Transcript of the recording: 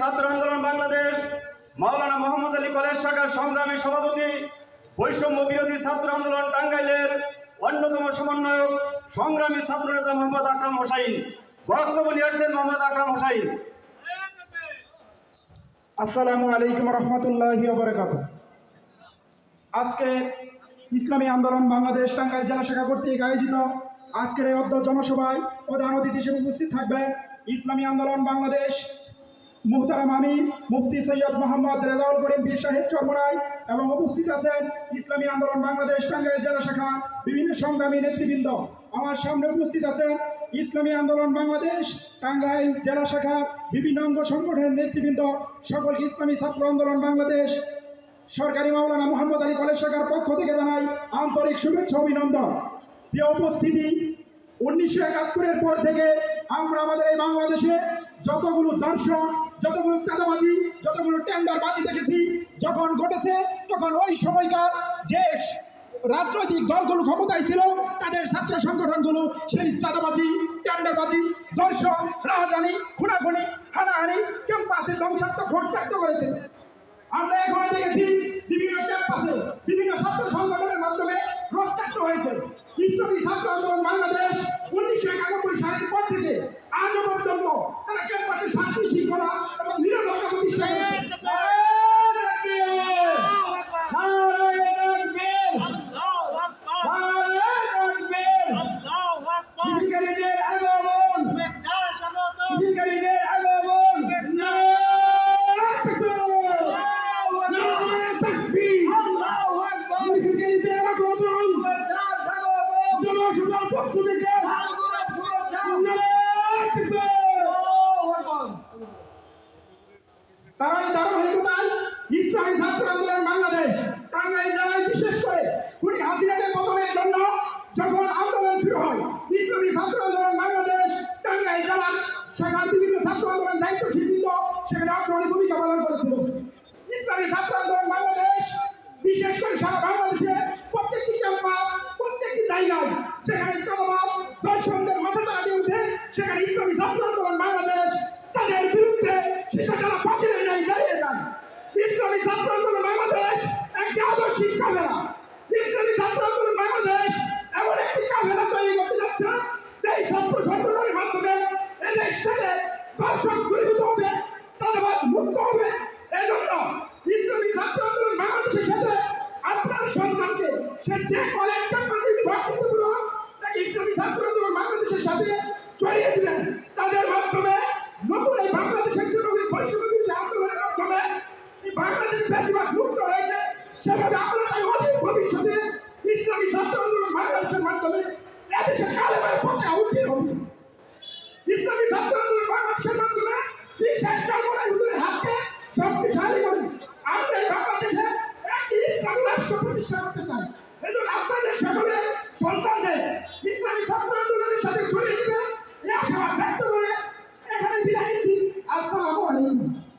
ছাত্র আন্দোলন বাংলাদেশ, মাওলানা মোহাম্মদ আলী কলেজ শাখার সংগ্রামী সভাপতি, বৈষম্য বিরোধী ছাত্র আন্দোলন টাঙ্গাইলের অন্যতম সমন্বয়ক, সংগ্রামী ছাত্র নেতা মোহাম্মদ আকরাম হোসাইন। বক্তব্য নিয়ে আসছেন মোহাম্মদ আকরাম হোসাইন। আসসালামু আলাইকুম রহমতুল্লাহি আজকে ইসলামী আন্দোলন বাংলাদেশ টাঙ্গাইল জেলা শাখা কর্তৃক আয়োজিত আজকের এই অর্ধ জনসভায় প্রধান অতিথি হিসেবে উপস্থিত থাকবে ইসলামী আন্দোলন বাংলাদেশ মুহতারাম আমির মুফতি সৈয়দ মোহাম্মদ রেজাউল করিম পীর সাহেব চরমনাই এবং উপস্থিত আছেন ইসলামী আন্দোলন বাংলাদেশ টাঙ্গাইল জেলা শাখা বিভিন্ন সংগ্রামী নেতৃবৃন্দ। আমার সামনে উপস্থিত আছেন ইসলামী আন্দোলন বাংলাদেশ টাঙ্গাইল জেলা শাখা বিভিন্ন অঙ্গ সংগঠনের নেতৃবৃন্দ, সকল ইসলামী ছাত্র আন্দোলন বাংলাদেশ, সরকারি মাওলানা মোহাম্মদ আলী কলেজ শাখার পক্ষ থেকে জানাই আন্তরিক শুভেচ্ছা অভিনন্দন। প্রিয় উপস্থিতি, উনিশশো একাত্তরের পর থেকে আমরা আমাদের এই বাংলাদেশে যতগুলো দর্শন যতগুলো চাঁদাবাজি, যতগুলো টেন্ডারবাজি দেখেছি, যখন ঘটেছে, তখন ওই সময়কার যে রাজনৈতিক দলগুলো ক্ষমতায় ছিল, তাদের ছাত্র সংগঠনগুলো সেই চাঁদাবাজি, টেন্ডারবাজি দর্শন রাহাজানি, খুনাখুনি, হানাহানি, ক্যাম্পাসে ধ্বংসাত্মক ঘটনাক্ত করেছে আমরা এখন দেখেছি বিভিন্ন ক্যাম্পাসে বিভিন্ন ছাত্র সংগঠনের মাধ্যমে রক্তাক্ত হয়েছে ইসলামী ছাত্র আন্দোলন বাংলাদেশ উনিশশো একানব্বই সালের পর থেকে আজও পর্যন্ত তারা ক্যাম্পাসে শান্তি শৃঙ্খলা এবং নিরাপত্তা প্রতিষ্ঠা করেছে। কৃষিকারীদের আগমন কৃষিকারীদের আগমন কৃষিকারীদের আগমন জনসভার পক্ষ থেকে তারাই ধারাবাহিকতায় ইসলামী ছাত্র আন্দোলন বাংলাদেশ। টাঙ্গাইল জেলায় বিশেষ করে খুনি হাসিনাকে জন্য যখন আন্দোলন হয়, ইসলামী ছাত্র আন্দোলন বাংলাদেশ টাঙ্গাইল জেলার সেখানে বিভিন্ন ছাত্র আন্দোলন সেখানে ইসলামী ছাত্র আন্দোলন বাংলাদেশ, তাদের বিরুদ্ধে শিশাচারা পাখিরের ন্যায় দাঁড়িয়ে যায়। ইসলামী ছাত্র আন্দোলন বাংলাদেশ একটি আদর্শিক কামেরা ইসলামী ছাত্র আন্দোলন বাংলাদেশ এমন একটি কামেরা তৈরি করতে যাচ্ছে, যেই ছাত্র সংগঠনের মাধ্যমে এদেশ থেকে দর্শক দূরীভূত হবে চাঁদাবাদ মুক্ত হবে। এজন্য ইসলামী ছাত্র আন্দোলন বাংলাদেশের সাথে আপনার সন্তানকে সে যে কলেজ ক্যাম্পাসে ভর্তি করুন তাকে ইসলামী ছাত্র আন্দোলন বাংলাদেশের সাথে জড়িয়ে দিলেন তাদের মাধ্যমে নতুন এই বাংলাদেশের জন্য বৈষম্য বিরোধী আন্দোলনের মাধ্যমে এই বাংলাদেশ বেশিরভাগ মুক্ত হয়েছে। সেভাবে আমরা অধিক ভবিষ্যতে ইসলামী ছাত্র আন্দোলন বাংলাদেশের মাধ্যমে এদেশে কালেমার পক্ষে উঠিয়ে হবে ইসলামী ছাত্র আন্দোলন বাংলাদেশের মাধ্যমে বিশ্বের চরমনায় হুজুরের হাতকে শক্তিশালী করি। আমরা এই বাংলাদেশে একটি ইসলামী রাষ্ট্র প্রতিষ্ঠা করতে চাই। এজন্য আপনাদের সকলের সন্তানদের ইসলামী ছাত্র আন্দোলনের সাথে জড়িয়ে